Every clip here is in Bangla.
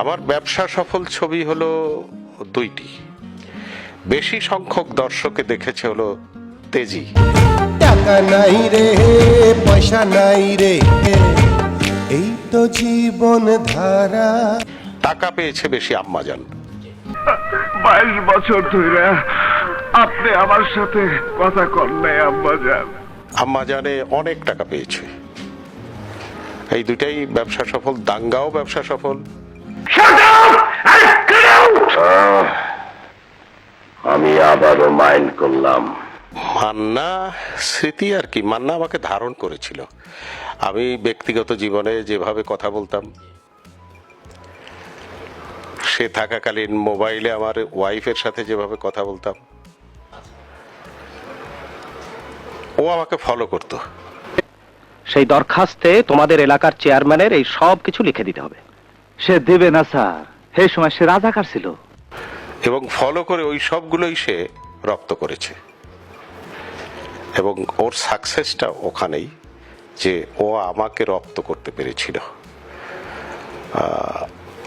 আমার ব্যবসা সফল ছবি হলো দুইটি। বেশি সংখ্যক দর্শকে দেখেছে হলো তেজি। টাকা নাই রে পয়সা নাই রে এই তো জীবন ধারা। টাকা পেয়েছে বেশি আম্মাজান বাইশ বছর ধরে আপনি আমার সাথে কথা কন নাই আম্মা যান আম্মাজানে অনেক টাকা পেয়েছে। এই দুটাই ব্যবসা সফল দাঙ্গাও ব্যবসা সফল। আমি আবারও মাইন্ড করলাম। মান্না স্মৃতি আর কি মান্না আমাকে ধারণ করেছিল। আমি ব্যক্তিগত জীবনে যেভাবে কথা বলতাম সে থাকাকালীন মোবাইলে আমার ওয়াইফের সাথে যেভাবে কথা বলতাম ও আমাকে ফলো করতো। সেই দরখাস্তে তোমাদের এলাকার চেয়ারম্যানের এই সব কিছু লিখে দিতে হবে। সে দেবে না, স্যার। সেই সময়, সে রাজাকার ছিল। এবং ফলো করে ওই সবগুলোই সে রপ্ত করেছে। এবং ওর সাকসেসটা ওখানেই যে ও আমাকে রপ্ত করতে পেরেছিল।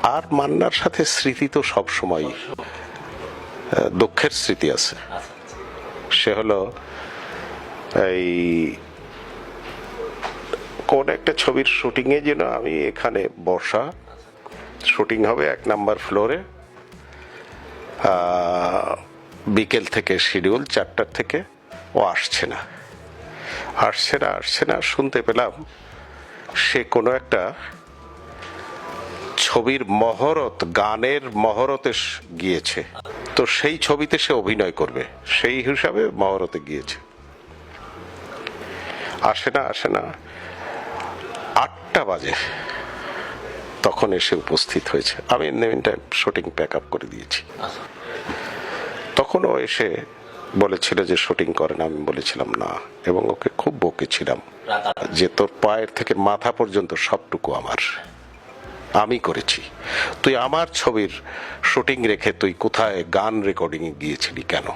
আর মান্নার সাথে স্মৃতি তো সবসময় দুঃখের স্মৃতি আছে। সে হলো এই, কোন একটা ছবির শুটিংয়ে যেন আমি এখানে বসা শুটিং হবে এক নাম্বার ফ্লোরে। বিকেল থেকে শিডিউল, চারটার থেকে। ও আসছে না। আসছে না আসছে না, শুনতে পেলাম সে কোনো একটা ছবির মহরত, গানের মহরতে গিয়েছে। তো সেই ছবিতে সে অভিনয় করবে। সেই হিসাবে মহরতে গিয়েছে। আসে না আসে না। আটটা বাজে। তখন এসে উপস্থিত হয়েছে। আমি টাইম শুটিং প্যাক আপ করে দিয়েছি। তখন ও এসে বলেছিল যে শুটিং করেন, আমি বলেছিলাম না এবং ওকে খুব বকেছিলাম যে তোর পায়ের থেকে মাথা পর্যন্ত সবটুকু আমার। আমি করেছি। তুই আমার ছবির শুটিং রেখে তুই কোথায় গান রেকর্ডিং এ গিয়েছিলি কেন?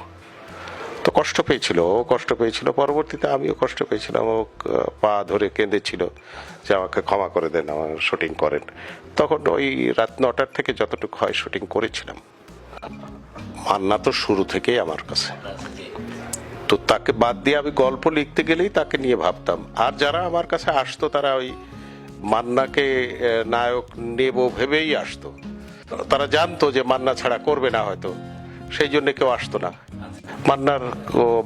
তো কষ্ট পেয়েছিল, ও কষ্ট পেয়েছিল, পরবর্তীতে আমিও কষ্ট পেয়েছিলাম, ও পা ধরে কেঁদেছিল যে আমাকে ক্ষমা করে দেন, আমার শুটিং করেন। তখন ওই রাত নটার থেকে যতটুকু হয় শুটিং করেছিলাম। মান্না তো শুরু থেকেই আমার কাছে। তো তাকে বাদ দিয়ে আমি গল্প লিখতে গেলেই তাকে নিয়ে ভাবতাম। আর যারা আমার কাছে আসতো, তারা ওই মান্নাকে নায়ক নেব ভেবেই আসতো। তারা জানতো যে মান্না ছাড়া করবে না হয়তো। সেই জন্য কেউ আসতো না। মান্নার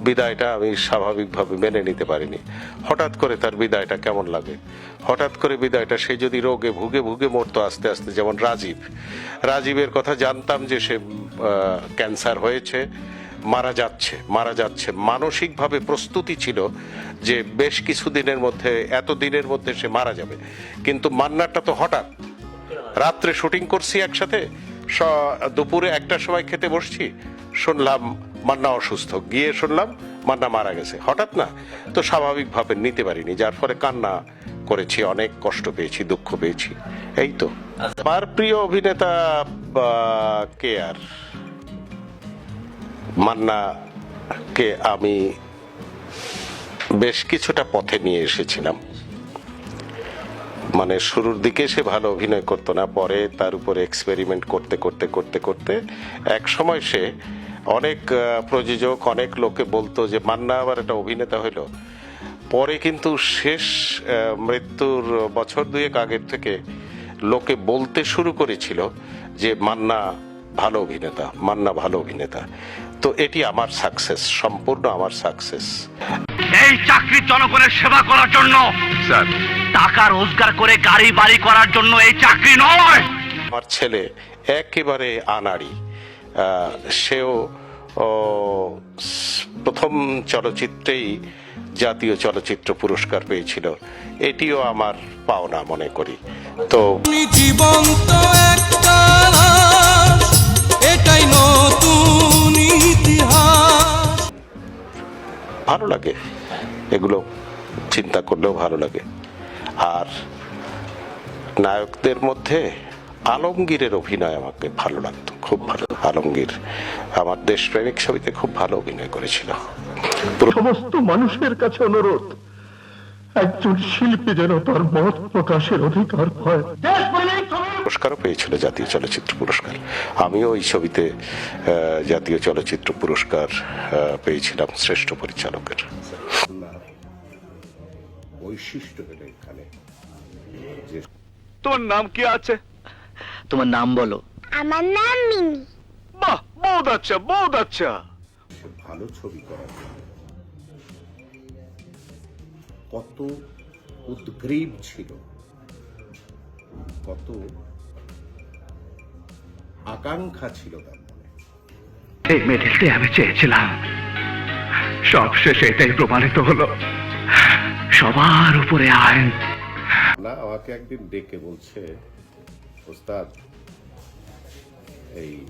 বিদায়টা আমি স্বাভাবিকভাবে মেনে নিতে পারিনি। হঠাৎ করে তার বিদায়টা কেমন লাগে? হঠাৎ করে বিদায়টা সে যদি রোগে ভুগে ভুগে মরতো আস্তে আস্তে, যেমন রাজীব। রাজীবের কথা জানতাম যে সে ক্যান্সার হয়েছে, মারা যাচ্ছে মারা যাচ্ছে। মানসিকভাবে প্রস্তুতি ছিল যে বেশ কিছু দিনের মধ্যে, এত দিনের মধ্যে সে মারা যাবে। কিন্তু মান্নারটা তো হঠাৎ। রাত্রে শুটিং করছি একসাথে দুপুরে একটার সময় খেতে বসছি, শুনলাম মান্না অসুস্থ। গিয়ে শুনলাম মান্না মারা গেছে। হঠাৎ না? তো স্বাভাবিকভাবে নিতে পারিনি যার ফলে কান্না করেছি অনেক কষ্ট পেয়েছি দুঃখ পেয়েছি। এই তো। আমার প্রিয় অভিনেতা কে আর? মান্নাকে আমি বেশ কিছুটা পথে নিয়ে এসেছিলাম। মানে শুরুর দিকে সে ভালো অভিনয় করতো না পরে তার উপরে এক্সপেরিমেন্ট করতে করতে করতে করতে এক সময় সে অনেক প্রযোজক অনেক লোকে বলতো যে মান্না আবার একটা অভিনেতা হইল। পরে কিন্তু শেষ মৃত্যুর বছর দুয়েক আগের থেকে লোকে বলতে শুরু করেছিল যে মান্না ভালো অভিনেতা মান্না ভালো অভিনেতা। তো এটি আমার সাকসেস সম্পূর্ণ আমার সাকসেস এই চাকরি জনগণের সেবা করার জন্য স্যার। টাকা রোজগার করে গাড়ি বাড়ি করার জন্য এই চাকরি নয়। আমার ছেলে একেবারে আনাড়ি। সেও প্রথম চলচ্চিত্রেই জাতীয় চলচ্চিত্র পুরস্কার পেয়েছিল। এটিও আমার পাওনা মনে করি। তো জীবন্ত এটাই নতুন ইতিহাস। ভালো লাগে এগুলো চিন্তা করলেও ভালো লাগে। আর নায়কদের মধ্যে আলমগীরের অভিনয় আমাকে ভালো লাগতো খুব ভালো। আলমগীর আমার দেশপ্রেমিক ছবিতে খুব ভালো অভিনয় করেছিল। সমস্ত মানুষের কাছে অনুরোধ একজন শিল্পী যেন তার মত প্রকাশের অধিকার পায়। পুরস্কারও পেয়েছিল জাতীয় চলচ্চিত্র পুরস্কার। আমিও ওই ছবিতে আহ, জাতীয় চলচ্চিত্র পুরস্কার আহ, পেয়েছিলাম শ্রেষ্ঠ পরিচালকের। বৈশিষ্ট্য তোমার নাম কি আছে? তোমার নাম বলো। আমার নাম মিনি। বাহ বহুত আচ্ছা বহুত আচ্ছা। ভালো ছবি করার কত উদ্গ্রীব ছিল। কত আকাঙ্ক্ষা ছিল তার মনে। এই মেডেলটি আমি চেয়েছিলাম। সব শেষে এটাই প্রমাণিত হলো। সবার উপরে আইন। আমাকে একদিন ডেকে বলছে ওস্তাদ এই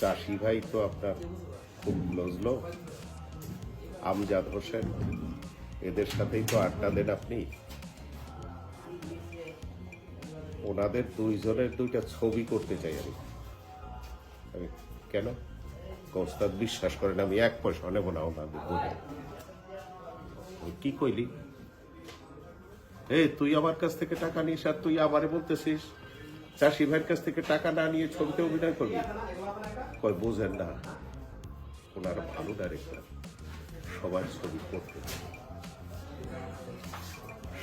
চাষি ভাই তো আপনার খুব ক্লোজ লোক আমজাদ হোসেন এদের সাথেই তো আড্ডা দেন আপনি। ওনাদের দুইজনের দুইটা ছবি করতে চাই আমি। আমি, কেন? ওস্তাদ বিশ্বাস করেন আমি এক পয়সা নেব না ওনাদের কি কইলি? তুই আমার কাছ থেকে টাকা নিস আর তুই আমারে বলতেছিস, চাষি ভাইয়ের কাছ থেকে টাকা না নিয়ে ছবিতে অভিনয় করবি? কয়, বোঝেন না, ওনার ভালো ডাইরেক্টর সবার ছবি করতে।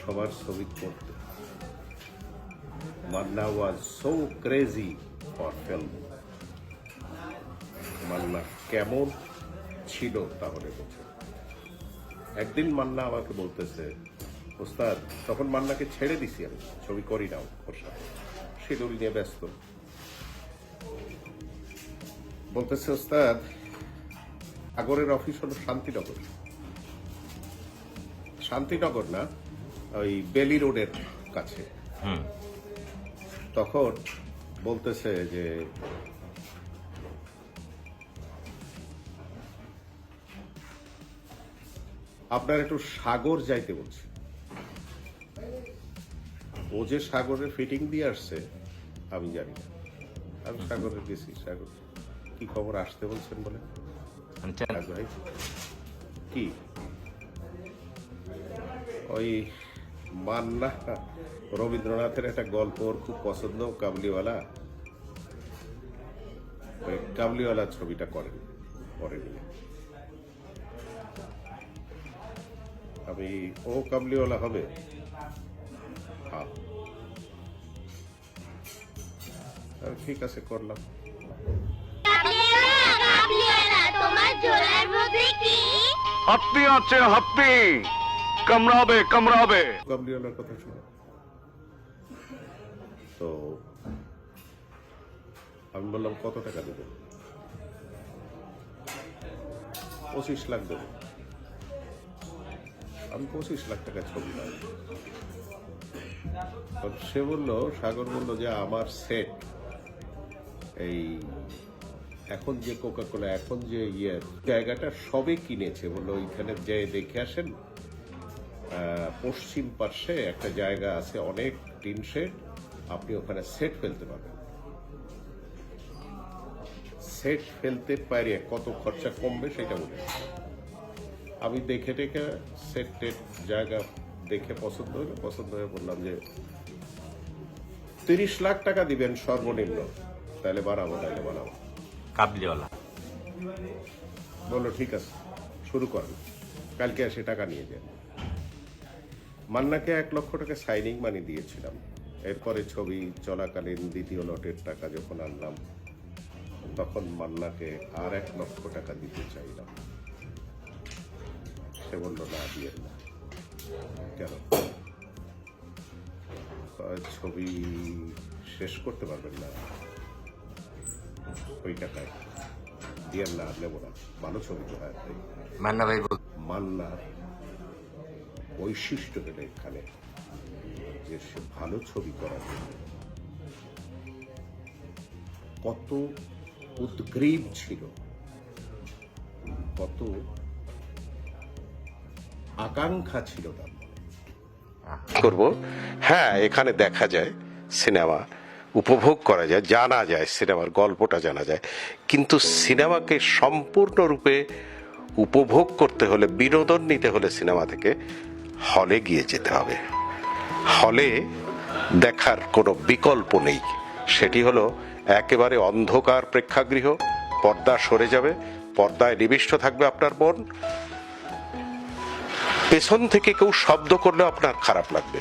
সবার ছবি করতে। Manna was so crazy for film Manna কেমন ছিল তাহলে বলছে একদিন মান্না আমাকে বলতেছে ওস্তাদ তখন মান্নাকে ছেড়ে দিছি আমি। ছবি করি নাও ওর সাথে। শিডিউল নিয়ে ব্যস্ত। বলতেছে ওস্তাদ আগরের অফিস হলো শান্তিনগর। শান্তিনগর না ওই বেলি রোডের কাছে। তখন বলতেছে যে আপনার একটু সাগর যাইতে বলছি। ও যে সাগরের ফিটিং দিয়ে আসছে আমি জানি না। আমি সাগরে গেছি সাগর। কি খবর আসতে বলছেন বলে? ভাই। কি? ওই মান্না রবীন্দ্রনাথের একটা গল্প ওর খুব পছন্দ কাবলিওয়ালা। ওই কাবলিওয়ালা ছবিটা করেন করেনি আমি ও কাবলিওয়ালা হবে? হ্যাঁ। ঠিক আছে করলাম। হাপ্পি আছে হাপ্পি। কামড়াবে কামড়াবে। কাবলিওয়ালার কথা শুনে। তো আমি বললাম কত টাকা দেবেন পঁচিশ লাখ দেবো। আমি পঁচিশ লাখ টাকা ছবি পাই সে বলল, সাগর বলল যে আমার সেট এই এখন যে কোকা কোলা এখন যে ইয়ে জায়গাটা সবে কিনেছে। বলল, ওইখানে যে দেখে আসেন। পশ্চিম পার্শ্বে একটা জায়গা আছে, অনেক টিন শেড। আপনি ওখানে সেট ফেলতে পারবেন। সেট ফেলতে পারে কত খরচা কমবে সেটা বলে আমি দেখে টেখে সেট টেট জায়গা দেখে পছন্দ হলো। পছন্দ হয়ে বললাম যে তিরিশ লাখ টাকা দিবেন সর্বনিম্ন। তাহলে বাড়াবো তাহলে বাড়াবো। কাবলিওয়ালা। বলল ঠিক আছে শুরু করেন। কালকে এসে টাকা নিয়ে যান। মান্নাকে এক লক্ষ টাকা সাইনিং মানি দিয়েছিলাম। এরপরে ছবি চলাকালীন দ্বিতীয় লটের টাকা যখন আনলাম তখন মান্নাকে আর এক লক্ষ টাকা দিতে চাইলাম। সে বলল না দিয়ে না। কেন? ছবি শেষ করতে পারবেন না। ওই টাকায় দিয়ে না নেব না। ভালো ছবি তো হয় মান্না ভাই মান্নার বৈশিষ্ট্য হলো এখানে যে সে ভালো ছবি করার জন্য। কত উদ্গ্রীব ছিল। কত আকাঙ্ক্ষা ছিল তার। করব। হ্যাঁ এখানে দেখা যায়, সিনেমা উপভোগ করা যায়, জানা যায়, সিনেমার গল্পটা জানা যায়। কিন্তু সিনেমাকে সম্পূর্ণরূপে উপভোগ করতে হলে, বিনোদন নিতে হলে সিনেমা থেকে হলে গিয়ে যেতে হবে। হলে দেখার কোনো বিকল্প নেই। সেটি হলো, একেবারে অন্ধকার প্রেক্ষাগৃহ, পর্দা সরে যাবে, পর্দায় নিবিষ্ট থাকবে আপনার মন। পেছন থেকে কেউ শব্দ করলে আপনার খারাপ লাগবে।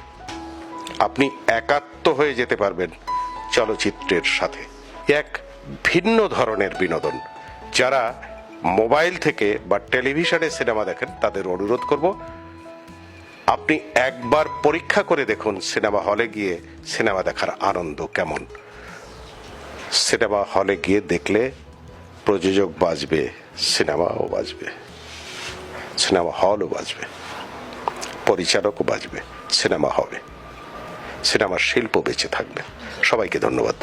আপনি একাত্ম হয়ে যেতে পারবেন চলচ্চিত্রের সাথে। এক ভিন্ন ধরনের বিনোদন। যারা মোবাইল থেকে বা টেলিভিশনে সিনেমা দেখেন, তাদের অনুরোধ করব, আপনি একবার পরীক্ষা করে দেখুন সিনেমা হলে গিয়ে সিনেমা দেখার আনন্দ কেমন। সিনেমা হলে গিয়ে দেখলে প্রযোজক বাজবে, সিনেমাও বাজবে, সিনেমা হলও বাজবে। পরিচালকও বাঁচবে সিনেমা হবে। সিনেমার শিল্প বেঁচে থাকবে। সবাইকে ধন্যবাদ।